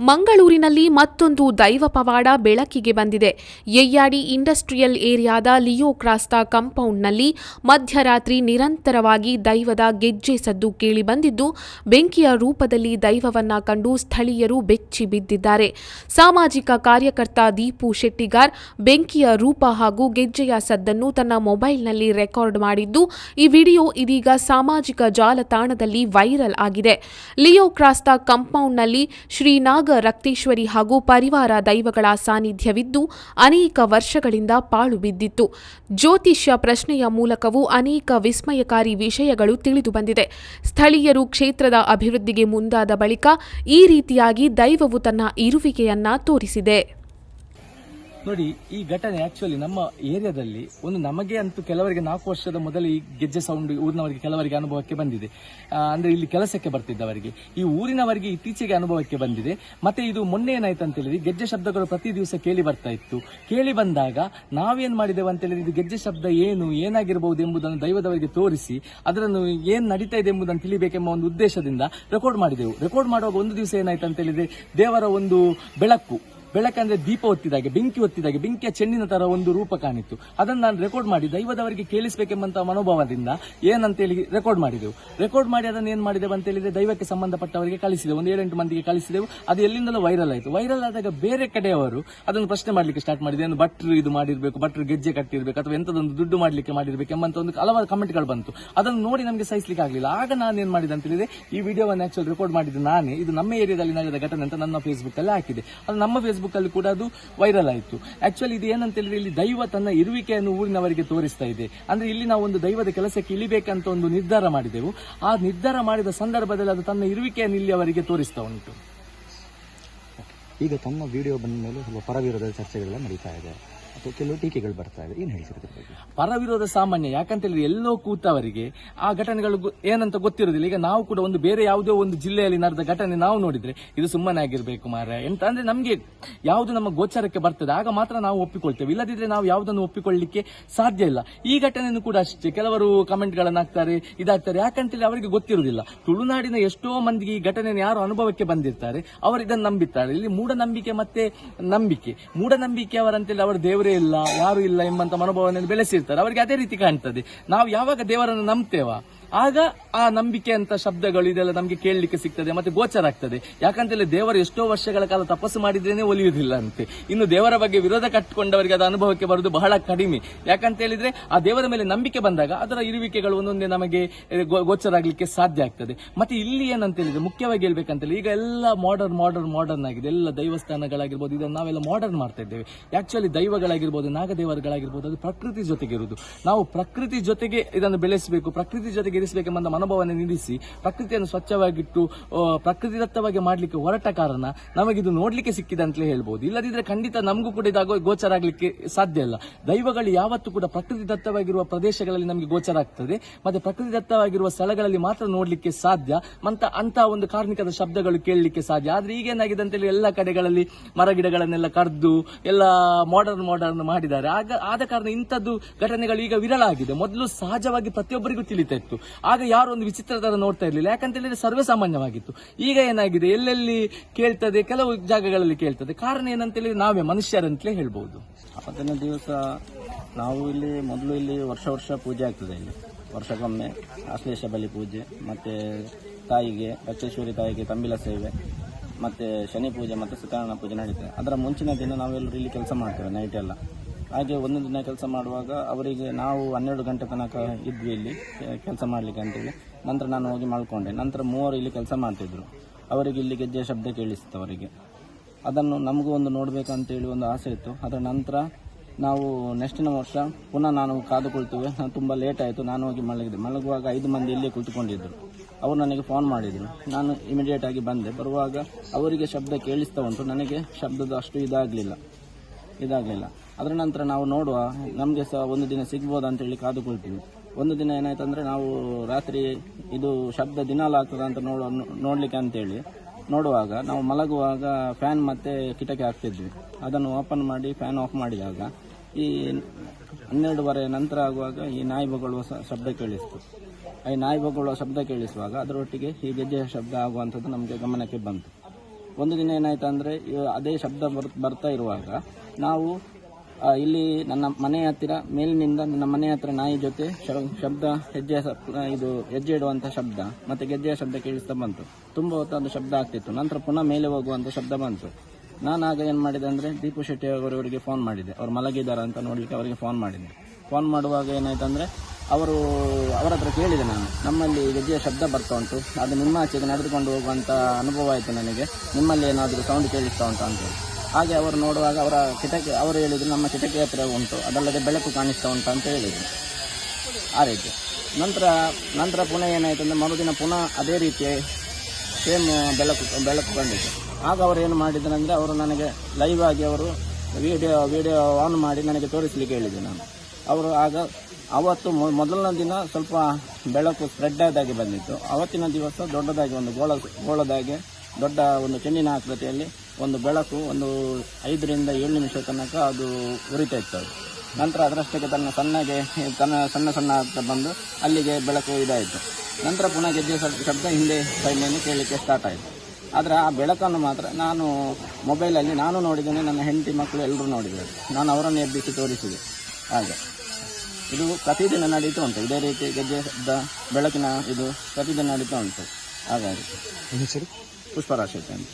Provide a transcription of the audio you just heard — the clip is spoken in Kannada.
ಮಂಗಳೂರಿನಲ್ಲಿ ಮತ್ತೊಂದು ದೈವ ಪವಾಡ ಬೆಳಕಿಗೆ ಬಂದಿದೆ. ಯಯ್ಯಾಡಿ ಇಂಡಸ್ಟ್ರಿಯಲ್ ಏರಿಯಾದ ಲಿಯೋ ಕ್ರಾಸ್ತಾ ಕಾಂಪೌಂಡ್ನಲ್ಲಿ ಮಧ್ಯರಾತ್ರಿ ನಿರಂತರವಾಗಿ ದೈವದ ಗೆಜ್ಜೆ ಸದ್ದು ಕೇಳಿಬಂದಿದ್ದು ಬೆಂಕಿಯ ರೂಪದಲ್ಲಿ ದೈವವನ್ನ ಕಂಡು ಸ್ಥಳೀಯರು ಬೆಚ್ಚಿ ಬಿದ್ದಿದ್ದಾರೆ. ಸಾಮಾಜಿಕ ಕಾರ್ಯಕರ್ತ ದೀಪು ಶೆಟ್ಟಿಗಾರ್ ಬೆಂಕಿಯ ರೂಪ ಹಾಗೂ ಗೆಜ್ಜೆಯ ಸದ್ದನ್ನು ತನ್ನ ಮೊಬೈಲ್ನಲ್ಲಿ ರೆಕಾರ್ಡ್ ಮಾಡಿದ್ದು, ಈ ವಿಡಿಯೋ ಇದೀಗ ಸಾಮಾಜಿಕ ಜಾಲತಾಣದಲ್ಲಿ ವೈರಲ್ ಆಗಿದೆ. ಲಿಯೋ ಕ್ರಾಸ್ತಾ ಕಾಂಪೌಂಡ್ನಲ್ಲಿ ಶ್ರೀನಾಗ ರಕ್ತೇಶ್ವರಿ ಹಾಗೂ ಪರಿವಾರ ದೈವಗಳ ಸಾನ್ನಿಧ್ಯವಿದ್ದು ಅನೇಕ ವರ್ಷಗಳಿಂದ ಪಾಳು ಬಿದ್ದಿತ್ತು. ಜ್ಯೋತಿಷ್ಯ ಪ್ರಶ್ನೆಯ ಮೂಲಕವೂ ಅನೇಕ ವಿಸ್ಮಯಕಾರಿ ವಿಷಯಗಳು ತಿಳಿದುಬಂದಿದೆ ಸ್ಥಳೀಯರು ಕ್ಷೇತ್ರದ ಅಭಿವೃದ್ಧಿಗೆ ಮುಂದಾದ ಬಳಿಕ ಈ ರೀತಿಯಾಗಿ ದೈವವು ತನ್ನ ಇರುವಿಕೆಯನ್ನ ತೋರಿಸಿದೆ. ನೋಡಿ, ಈ ಘಟನೆ ಆಕ್ಚುಲಿ ನಮ್ಮ ಏರಿಯಾದಲ್ಲಿ ಒಂದು ನಮಗೆ ಅಂತೂ ಕೆಲವರಿಗೆ ನಾಲ್ಕು ವರ್ಷದ ಮೊದಲು ಈ ಗೆಜ್ಜೆ ಸೌಂಡ್ ಊರಿನವರಿಗೆ ಕೆಲವರಿಗೆ ಅನುಭವಕ್ಕೆ ಬಂದಿದೆ. ಅಂದ್ರೆ ಇಲ್ಲಿ ಕೆಲಸಕ್ಕೆ ಬರ್ತಿದ್ದವರಿಗೆ ಈ ಊರಿನವರಿಗೆ ಇತ್ತೀಚೆಗೆ ಅನುಭವಕ್ಕೆ ಬಂದಿದೆ. ಮತ್ತೆ ಇದು ಮೊನ್ನೆ ಏನಾಯ್ತು ಅಂತ ಹೇಳಿದ್ರೆ ಗೆಜ್ಜೆ ಶಬ್ದಗಳು ಪ್ರತಿ ದಿವಸ ಕೇಳಿ ಬರ್ತಾ ಇತ್ತು. ಕೇಳಿ ಬಂದಾಗ, ನಾವೇನ್ ಮಾಡಿದೆವು ಅಂತ ಹೇಳಿದ್ರೆ ಇದು ಗೆಜ್ಜೆ ಶಬ್ದ ಏನು ಏನಾಗಿರಬಹುದು ಎಂಬುದನ್ನು ದೈವದವರಿಗೆ ತೋರಿಸಿ ಅದನ್ನು ಏನ್ ನಡೀತಾ ಇದೆ ಎಂಬುದನ್ನು ತಿಳಿಬೇಕೆಂಬ ಒಂದು ಉದ್ದೇಶದಿಂದ ರೆಕಾರ್ಡ್ ಮಾಡಿದೆವು. ರೆಕಾರ್ಡ್ ಮಾಡುವಾಗ ಒಂದು ದಿವಸ ಏನಾಯ್ತು ಅಂತ ಹೇಳಿದ್ರೆ ದೇವರ ಒಂದು ಬೆಳಕು ಬೆಳಕಂದ್ರೆ ದೀಪ ಹೊತ್ತಿದಾಗೆ ಬೆಂಕಿ ಹೊತ್ತಿದಾಗೆ ಬೆಂಕಿಯ ಚೆನ್ನಿನ ತರ ಒಂದು ರೂಪ ಕಾಣಿತ್ತು. ಅದನ್ನು ನಾನು ರೆಕಾರ್ಡ್ ಮಾಡಿ ದೈವದವರಿಗೆ ಕೇಳಿಸಬೇಕೆಂಬಂತಹ ಮನೋಭಾವದಿಂದ ಏನಂತೇಳಿ ರೆಕಾರ್ಡ್ ಮಾಡಿದೆವು. ರೆಕಾರ್ಡ್ ಮಾಡಿ ಅದನ್ನು ಏನ್ ಮಾಡಿದೆವು ಅಂತ ಹೇಳಿದ್ರೆ ದೈವಕ್ಕೆ ಸಂಬಂಧಪಟ್ಟವರಿಗೆ ಕಳಿಸಿದೆವು. ಒಂದು ಏಳೆಂಟು ಮಂದಿಗೆ ಕಳಿಸಿದೆವು. ಅದು ಎಲ್ಲಿಂದಲೂ ವೈರಲ್ ಆಯಿತು. ವೈರಲ್ ಆದಾಗ ಬೇರೆ ಕಡೆಯವರು ಅದನ್ನು ಪ್ರಶ್ನೆ ಮಾಡಲಿಕ್ಕೆ ಸ್ಟಾರ್ಟ್ ಮಾಡಿದೆ ಭಟ್ರು ಇದು ಮಾಡಿರಬೇಕು ಭಟ್ರು ಗೆಜ್ಜೆ ಕಟ್ಟಿರಬೇಕು, ಅಥವಾ ಎಂಥದೊಂದು ದುಡ್ಡು ಮಾಡಲಿಕ್ಕೆ ಮಾಡಿರಬೇಕು ಎಂಬಂತ ಒಂದು ಹಲವಾರು ಕಮೆಂಟ್ಗಳು ಬಂತು. ಅದನ್ನು ನೋಡಿ ನಮಗೆ ಸಹಿಸಲಿಕ್ಕೆ ಆಗಲಿಲ್ಲ. ಆಗ ನಾನು ಏನ್ ಮಾಡಿದೆ ಅಂತ ಹೇಳಿದ್ರೆ, ಈ ವಿಡಿಯೋವನ್ನು ಆಕ್ಚುಲಿ ರೆಕಾರ್ಡ್ ಮಾಡಿದ್ದು ನಾನೇ. ಇದು ನಮ್ಮ ಏರಿಯಾದಲ್ಲಿ ನಡೆದ ಘಟನೆ ಅಂತ ನನ್ನ ಫೇಸ್ಬುಕ್ ಅಲ್ಲಿ ಹಾಕಿದೆ. ಅದು ನಮ್ಮ ಫೇಸ್ಬುಕ್ ಅಲ್ಲಿ ಕೂಡ ಅದು ವೈರಲ್ ಆಯಿತು. ಆಕ್ಚುಲಿ ಇದು ಏನಂತ ಹೇಳಿದ್ರೆ ಇಲ್ಲಿ ದೈವ ತನ್ನ ಇರುವಿಕೆಯನ್ನು ಊರಿನವರಿಗೆ ತೋರಿಸ್ತಾ ಇದೆ. ಅಂದ್ರೆ ಇಲ್ಲಿ ನಾವು ಒಂದು ದೈವದ ಕೆಲಸಕ್ಕೆ ಇಳಿಬೇಕಂತ ಒಂದು ನಿರ್ಧಾರ ಮಾಡಿದೆವು. ಆ ನಿರ್ಧಾರ ಮಾಡಿದ ಸಂದರ್ಭದಲ್ಲಿ ಅದು ತನ್ನ ಇರುವಿಕೆಯನ್ನು ಇಲ್ಲಿ ಅವರಿಗೆ ತೋರಿಸ್ತಾ ಉಂಟು. ಈಗ ತಮ್ಮ ವಿಡಿಯೋ ಬಂದ ಮೇಲೆ ಸ್ವಲ್ಪ ಪರವಿರೋಧ ಚರ್ಚೆಗಳೆಲ್ಲ ನಡೀತಾ ಇದೆ. ಅಥವಾ ಕೆಲವು ಟೀಕೆಗಳು ಬರ್ತಾ ಇದೆ ಏನು ಹೇಳ್ತೀರಿ ಪರ ವಿರೋಧ ಪರವಿರೋಧ ಸಾಮಾನ್ಯ ಯಾಕಂತ ಹೇಳಿದ್ರೆ ಎಲ್ಲೋ ಕೂತವರಿಗೆ ಆ ಘಟನೆಗಳು ಏನಂತ ಗೊತ್ತಿರೋದಿಲ್ಲ. ಈಗ ನಾವು ಕೂಡ ಒಂದು ಬೇರೆ ಯಾವುದೋ ಒಂದು ಜಿಲ್ಲೆಯಲ್ಲಿ ನಡೆದ ಘಟನೆ ನಾವು ನೋಡಿದ್ರೆ ಇದು ಸುಮ್ಮನೆ ಆಗಿರ್ಬೇಕು ಮಾರ ಎಂತ ಅಂದ್ರೆ ನಮಗೆ ಯಾವುದು ನಮ್ಮ ಗೋಚರಕ್ಕೆ ಬರ್ತದೆ. ಆಗ ಮಾತ್ರ ನಾವು ಒಪ್ಪಿಕೊಳ್ತೇವೆ. ಇಲ್ಲದಿದ್ರೆ ನಾವು ಯಾವುದನ್ನು ಒಪ್ಪಿಕೊಳ್ಳಲಿಕ್ಕೆ ಸಾಧ್ಯ ಇಲ್ಲ. ಈ ಘಟನೆಯನ್ನು ಕೂಡ ಅಷ್ಟೇ. ಕೆಲವರು ಕಮೆಂಟ್ಗಳನ್ನು ಹಾಕ್ತಾರೆ, ಇದಾಗ್ತಾರೆ. ಯಾಕಂತೇಳಿ ಅವರಿಗೆ ಗೊತ್ತಿರುವುದಿಲ್ಲ. ತುಳುನಾಡಿನ ಎಷ್ಟೋ ಮಂದಿಗೆ ಈ ಘಟನೆಯನ್ನು ಯಾರು ಅನುಭವಕ್ಕೆ ಬಂದಿರ್ತಾರೆ, ಅವರು ಇದನ್ನು ನಂಬಿದ್ದಾರೆ ಇಲ್ಲಿ ಮೂಢನಂಬಿಕೆ ಮತ್ತೆ ನಂಬಿಕೆ. ಮೂಢನಂಬಿಕೆ ಅವರಂತೇಳಿ ಅವರು ದೇವರೇ ಇಲ್ಲ ಯಾರು ಇಲ್ಲ ಎಂಬಂತ ಮನೋಭಾವನೆಯನ್ನು ಬೆಳೆಸಿರ್ತಾರೆ. ಅವರಿಗೆ ಅದೇ ರೀತಿ ಕಾಣ್ತದೆ. ನಾವು ಯಾವಾಗ ದೇವರನ್ನು ನಂಬ್ತೇವಾ? ಆಗ ಆ ನಂಬಿಕೆ ಅಂತ ಶಬ್ದಗಳು ಇದೆಲ್ಲ ನಮಗೆ ಕೇಳಲಿಕ್ಕೆ ಸಿಗ್ತದೆ ಮತ್ತೆ ಗೋಚರ ಆಗ್ತದೆ. ಯಾಕಂತೇಳಿ ದೇವರು ಎಷ್ಟೋ ವರ್ಷಗಳ ಕಾಲ ತಪಸ್ಸು ಮಾಡಿದ್ರೇನೆ ಒಲಿಯುವುದಿಲ್ಲ ಅಂತೆ. ಇನ್ನು ದೇವರ ಬಗ್ಗೆ ವಿರೋಧ ಕಟ್ಟಿಕೊಂಡವರಿಗೆ ಅದು ಅನುಭವಕ್ಕೆ ಬರುವುದು ಬಹಳ ಕಡಿಮೆ. ಯಾಕಂತ ಹೇಳಿದ್ರೆ ಆ ದೇವರ ಮೇಲೆ ನಂಬಿಕೆ ಬಂದಾಗ ಅದರ ಇರುವಿಕೆಗಳು ಒಂದೊಂದೇ ನಮಗೆ ಗೋಚರ ಆಗ್ಲಿಕ್ಕೆ ಸಾಧ್ಯ ಆಗ್ತದೆ. ಮತ್ತೆ ಇಲ್ಲಿ ಏನಂತ ಹೇಳಿದ್ರೆ ಮುಖ್ಯವಾಗಿ ಹೇಳ್ಬೇಕಂತ ಈಗ ಎಲ್ಲ ಮಾಡರ್ನ್ ಮಾಡರ್ನ್ ಮಾಡರ್ನ್ ಆಗಿದೆ. ಎಲ್ಲ ದೈವಸ್ಥಾನಗಳಾಗಿರ್ಬೋದು, ಇದನ್ನು ನಾವೆಲ್ಲ ಮಾಡರ್ನ್ ಮಾಡ್ತಾ ಇದ್ದೇವೆ. ಆಕ್ಚುಲಿ ದೈವಗಳಾಗಿರ್ಬೋದು, ನಾಗದೇವರುಗಳಾಗಿರ್ಬೋದು, ಅದು ಪ್ರಕೃತಿ ಜೊತೆಗೆ ಇರುವುದು ನಾವು ಪ್ರಕೃತಿ ಜೊತೆಗೆ ಇದನ್ನು ಬೆಳೆಸಬೇಕು. ಪ್ರಕೃತಿ ಜೊತೆಗೆ ಇರಿಸಬೇಕೆಂಬ ಮನೋಭಾವನೆ ನಿಲ್ಲಿಸಿ ಪ್ರಕೃತಿಯನ್ನು ಸ್ವಚ್ಛವಾಗಿಟ್ಟು ಪ್ರಕೃತಿ ಪ್ರಕೃತಿದತ್ತವಾಗಿ ಮಾಡಲಿಕ್ಕೆ ಹೊರಟ ಕಾರಣ ನಮಗಿದು ನೋಡಲಿಕ್ಕೆ ಸಿಕ್ಕಿದೆ ಅಂತಲೇ ಹೇಳ್ಬೋದು. ಇಲ್ಲದಿದ್ದರೆ ಖಂಡಿತ ನಮಗೂ ಕೂಡ ಇದು ಆಗೋ- ಗೋಚರ ಆಗಲಿಕ್ಕೆ ಸಾಧ್ಯ ಇಲ್ಲ. ದೈವಗಳು ಯಾವತ್ತೂ ಕೂಡ ಪ್ರಕೃತಿದತ್ತವಾಗಿರುವ ಪ್ರದೇಶಗಳಲ್ಲಿ ನಮಗೆ ಗೋಚರ ಆಗ್ತದೆ. ಮತ್ತೆ ಪ್ರಕೃತಿದತ್ತವಾಗಿರುವ ಸ್ಥಳಗಳಲ್ಲಿ ಮಾತ್ರ ನೋಡಲಿಕ್ಕೆ ಸಾಧ್ಯ. ಅಂತ ಅಂತ ಒಂದು ಕಾರ್ಮಿಕದ ಶಬ್ದಗಳು ಕೇಳಲಿಕ್ಕೆ ಸಾಧ್ಯ. ಆದ್ರೆ ಈಗೇನಾಗಿದೆ ಅಂತೇಳಿ ಎಲ್ಲ ಕಡೆಗಳಲ್ಲಿ ಮರಗಿಡಗಳನ್ನೆಲ್ಲ ಕಡ್ದು ಎಲ್ಲ ಮಾಡರ್ನ್ ಮಾಡರ್ನ್ ಮಾಡಿದ್ದಾರೆ. ಆಗ, ಆದ ಕಾರಣ ಇಂಥದ್ದು ಘಟನೆಗಳು ಈಗ ವಿರಳ ಆಗಿದೆ. ಮೊದಲು ಸಹಜವಾಗಿ ಪ್ರತಿಯೊಬ್ಬರಿಗೂ ತಿಳಿತಾ ಇತ್ತು. ಆಗ ಯಾರು ಒಂದು ವಿಚಿತ್ರ ತರ ನೋಡ್ತಾ ಇರಲಿಲ್ಲ. ಯಾಕಂತ ಹೇಳಿದ್ರೆ ಸರ್ವೇ ಸಾಮಾನ್ಯವಾಗಿತ್ತು. ಈಗ ಏನಾಗಿದೆ? ಎಲ್ಲೆಲ್ಲಿ ಕೇಳ್ತದೆ? ಕೆಲವು ಜಾಗಗಳಲ್ಲಿ ಕೇಳ್ತದೆ. ಕಾರಣ ಏನಂತ ಹೇಳಿದ್ರೆ ನಾವೇ ಮನುಷ್ಯರಂತಲೇ ಹೇಳ್ಬಹುದು ಅದನ್ನ ದಿವಸ ನಾವು ಇಲ್ಲಿ ಮೊದಲು ಇಲ್ಲಿ ವರ್ಷ ವರ್ಷ ಪೂಜೆ ಆಗ್ತದೆ ಇಲ್ಲಿ. ವರ್ಷಕ್ಕೊಮ್ಮೆ ಆಶ್ಲೇಷ ಬಲಿ ಪೂಜೆ, ಮತ್ತು ತಾಯಿಗೆ ರಕ್ಷೇಶ್ವರಿ ತಾಯಿಗೆ ತಂಬಿಲ ಸೇವೆ, ಮತ್ತು ಶನಿ ಪೂಜೆ ಮತ್ತು ಸತ್ಯನಾರಾಯಣ ಪೂಜೆ ನಡೀತದೆ. ಅದರ ಮುಂಚಿನ ದಿನ ನಾವೆಲ್ಲರೂ ಇಲ್ಲಿ ಕೆಲಸ ಮಾಡ್ತೇವೆ ನೈಟ್ ಎಲ್ಲ. ಹಾಗೆ ಒಂದು ದಿನ ಕೆಲಸ ಮಾಡುವಾಗ ಅವರಿಗೆ ನಾವು ಹನ್ನೆರಡು ಗಂಟೆ ತನಕ ಇದ್ವಿ ಇಲ್ಲಿ ಕೆಲಸ ಮಾಡಲಿಕ್ಕೆ ಅಂತೇಳಿ. ನಂತರ ನಾನು ಹೋಗಿ ಮಲ್ಕೊಂಡೆ. ನಂತರ ಮೂವರು ಇಲ್ಲಿ ಕೆಲಸ ಮಾಡ್ತಿದ್ರು. ಅವರಿಗೆ ಇಲ್ಲಿ ಗೆಜ್ಜೆ ಶಬ್ದ ಕೇಳಿಸಿತ್ತು ಅವರಿಗೆ. ಅದನ್ನು ನಮಗೂ ಒಂದು ನೋಡಬೇಕಂತೇಳಿ ಒಂದು ಆಸೆ ಇತ್ತು. ಅದರ ನಂತರ ನಾವು ನೆಕ್ಸ್ಟಿನ ವರ್ಷ ಪುನಃ ನಾನು ಕಾದುಕೊಳ್ತೇವೆ. ನಾನು ತುಂಬ ಲೇಟ್ ಆಯಿತು. ನಾನು ಹೋಗಿ ಮಲಗಿದೆ ಮಲಗುವಾಗ ಐದು ಮಂದಿ ಇಲ್ಲೇ ಕುಳಿತುಕೊಂಡಿದ್ದರು ಅವರು ನನಗೆ ಫೋನ್ ಮಾಡಿದರು. ನಾನು ಇಮಿಡಿಯೇಟ್ ಆಗಿ ಬಂದೆ. ಬರುವಾಗ ಅವರಿಗೆ ಶಬ್ದ ಕೇಳಿಸ್ತಾ ಉಂಟು. ನನಗೆ ಶಬ್ದದ ಅಷ್ಟು ಇದಾಗಲಿಲ್ಲ. ಇದಾಗಲಿಲ್ಲ. ಅದರ ನಂತರ ನಾವು ನೋಡುವ ನಮಗೆ ಸಹ ಒಂದು ದಿನ ಸಿಗ್ಬೋದು ಅಂತೇಳಿ ಕಾದುಕೊಳ್ತೀವಿ. ಒಂದು ದಿನ ಏನಾಯ್ತು ಅಂದರೆ ನಾವು ರಾತ್ರಿ ಇದು ಶಬ್ದ ದಿನಾಲ ಆಗ್ತದ ಅಂತ ನೋಡೋ, ನೋಡಲಿಕ್ಕೆ ಅಂತೇಳಿ ನೋಡುವಾಗ ನಾವು ಮಲಗುವಾಗ ಫ್ಯಾನ್ ಮತ್ತೆ ಕಿಟಕಿ ಹಾಕ್ತಿದ್ವಿ. ಅದನ್ನು ಓಪನ್ ಮಾಡಿ ಫ್ಯಾನ್ ಆಫ್ ಮಾಡಿದಾಗ ಈ ಹನ್ನೆರಡುವರೆ ನಂತರ ಆಗುವಾಗ ಈ ನಾಯಿ ಬೊಗಳುವ ಶಬ್ದ ಕೇಳಿಸ್ತು. ಈ ನಾಯಿ ಬೊಗಳುವ ಶಬ್ದ ಕೇಳಿಸುವಾಗ ಅದರೊಟ್ಟಿಗೆ ಈ ಗೆಜ್ಜೆಯ ಶಬ್ದ ಆಗುವಂಥದ್ದು ನಮಗೆ ಗಮನಕ್ಕೆ ಬಂತು. ಒಂದು ದಿನ ಏನಾಯ್ತು ಅಂದರೆ ಅದೇ ಶಬ್ದ ಬರ್, ಬರ್ತಾ ಇರುವಾಗ ನಾವು ಇಲ್ಲಿ ನನ್ನ ಮನೆ ಹತ್ತಿರ, ಮೇಲಿನಿಂದ ನನ್ನ ಮನೆ ಹತ್ತಿರ ನಾಯಿ ಜೊತೆ ಶಬ್ದ ಹೆಜ್ಜೆ ಇದು ಹೆಜ್ಜೆ ಇಡುವಂಥ ಶಬ್ದ, ಮತ್ತು ಗೆಜ್ಜೆಯ ಶಬ್ದ ಕೇಳಿಸ್ತಾ ಬಂತು. ತುಂಬ ಹೊತ್ತು ಶಬ್ದ ಆಗ್ತಿತ್ತು. ನಂತರ ಪುನಃ ಮೇಲೆ ಹೋಗುವಂಥ ಶಬ್ದ ಬಂತು. ನಾನು ಆಗ ಏನು ಮಾಡಿದೆ ಅಂದರೆ ದೀಪು ಶೆಟ್ಟಿ ಅವರವರಿಗೆ ಫೋನ್ ಮಾಡಿದೆ. ಅವ್ರು ಮಲಗಿದ್ದಾರೆ ಅಂತ ನೋಡಲಿಕ್ಕೆ ಅವರಿಗೆ ಫೋನ್ ಮಾಡಿದೆ. ಫೋನ್ ಮಾಡುವಾಗ ಏನಾಯ್ತು ಅಂದರೆ ಅವರು ಅವರ ಹತ್ರ ಕೇಳಿದೆ ನಾನು, ನಮ್ಮಲ್ಲಿ ಗೆಜ್ಜೆಯ ಶಬ್ದ ಬರ್ತಾ ಉಂಟು, ಅದು ನಿಮ್ಮ ಆಚೆಗೆ ನಡೆದುಕೊಂಡು ಹೋಗುವಂಥ ಅನುಭವ ಆಯಿತು ನನಗೆ, ನಿಮ್ಮಲ್ಲಿ ಏನಾದರೂ ಸೌಂಡ್ ಕೇಳಿಸ್ತಾ ಉಂಟು ಅಂತೇಳಿ ಹಾಗೆ ಅವರು ನೋಡುವಾಗ ಅವರ ಕಿಟಕಿ, ಅವರು ಹೇಳಿದರು ನಮ್ಮ ಕಿಟಕಿ ಹತ್ತಿರ ಉಂಟು, ಅದಲ್ಲದೆ ಬೆಳಕು ಕಾಣಿಸ್ತಾ ಉಂಟು ಅಂತ ಹೇಳಿದರು. ಆ ರೀತಿ. ನಂತರ ನಂತರ ಪುನಃ ಏನಾಯಿತು ಅಂದರೆ ಮರುದಿನ ಪುನಃ ಅದೇ ರೀತಿ ಸೇಮ್ ಬೆಳಕು ಬೆಳಕು ಕಂಡಿತು ಆಗ ಅವರು ಏನು ಮಾಡಿದರಂದರೆ ಅವರು ನನಗೆ ಲೈವ್ ಆಗಿ ಅವರು ವಿಡಿಯೋ ವಿಡಿಯೋ ಆನ್ ಮಾಡಿ ನನಗೆ ತೋರಿಸಲಿಕ್ಕೆ ಹೇಳಿದೆ ನಾನು. ಅವರು ಆಗ ಅವತ್ತು ಮೊದಲನೇ ದಿನ ಸ್ವಲ್ಪ ಬೆಳಕು ಸ್ಪ್ರೆಡ್ ಆದಾಗೆ ಬಂದಿತ್ತು. ಅವತ್ತಿನ ದಿವಸ ದೊಡ್ಡದಾಗಿ ಒಂದು ಗೋಳ, ಗೋಳದಾಗೆ ದೊಡ್ಡ ಒಂದು ಚೆನ್ನಿನ ಆಕೃತಿಯಲ್ಲಿ ಒಂದು ಬೆಳಕು ಒಂದು ಐದರಿಂದ ಏಳು ನಿಮಿಷ ತನಕ ಅದು ಉರಿತಾ ಇತ್ತು ಅದು. ನಂತರ ಅದರಷ್ಟಕ್ಕೆ ತನ್ನ ಸಣ್ಣಗೆ ತನ್ನ ಸಣ್ಣ ಸಣ್ಣ ಆಗ್ತಾ ಬಂದು ಅಲ್ಲಿಗೆ ಬೆಳಕು ಇದಾಯಿತು. ನಂತರ ಪುನಃ ಗೆಜ್ಜೆ ಶಬ್- ಶಬ್ದ ಹಿಂದೆ ಸೈಡ್ನಲ್ಲಿ ಕೇಳಲಿಕ್ಕೆ ಸ್ಟಾರ್ಟ್ ಆಯಿತು. ಆದರೆ ಆ ಬೆಳಕನ್ನು ಮಾತ್ರ ನಾನು ಮೊಬೈಲಲ್ಲಿ ನಾನು ನೋಡಿದ್ದೇನೆ ನನ್ನ ಹೆಂಡತಿ ಮಕ್ಕಳು ಎಲ್ಲರೂ ನೋಡಿದ್ದಾರೆ. ನಾನು ಅವರನ್ನು ಎಬ್ಬಿಸಿ ತೋರಿಸಿದೆ. ಹಾಗೆ. ಇದು ಪ್ರತಿದಿನ ನಡೀತಾ ಉಂಟು. ಇದೇ ರೀತಿ ಗೆಜ್ಜೆ ಶಬ್ದ ಬೆಳಕಿನ ಇದು ಪ್ರತಿದಿನ ನಡೀತಾ ಉಂಟು. ಹಾಗಾಗಿ. ಪುಷ್ಪರಾಶಿ ಅಂತ.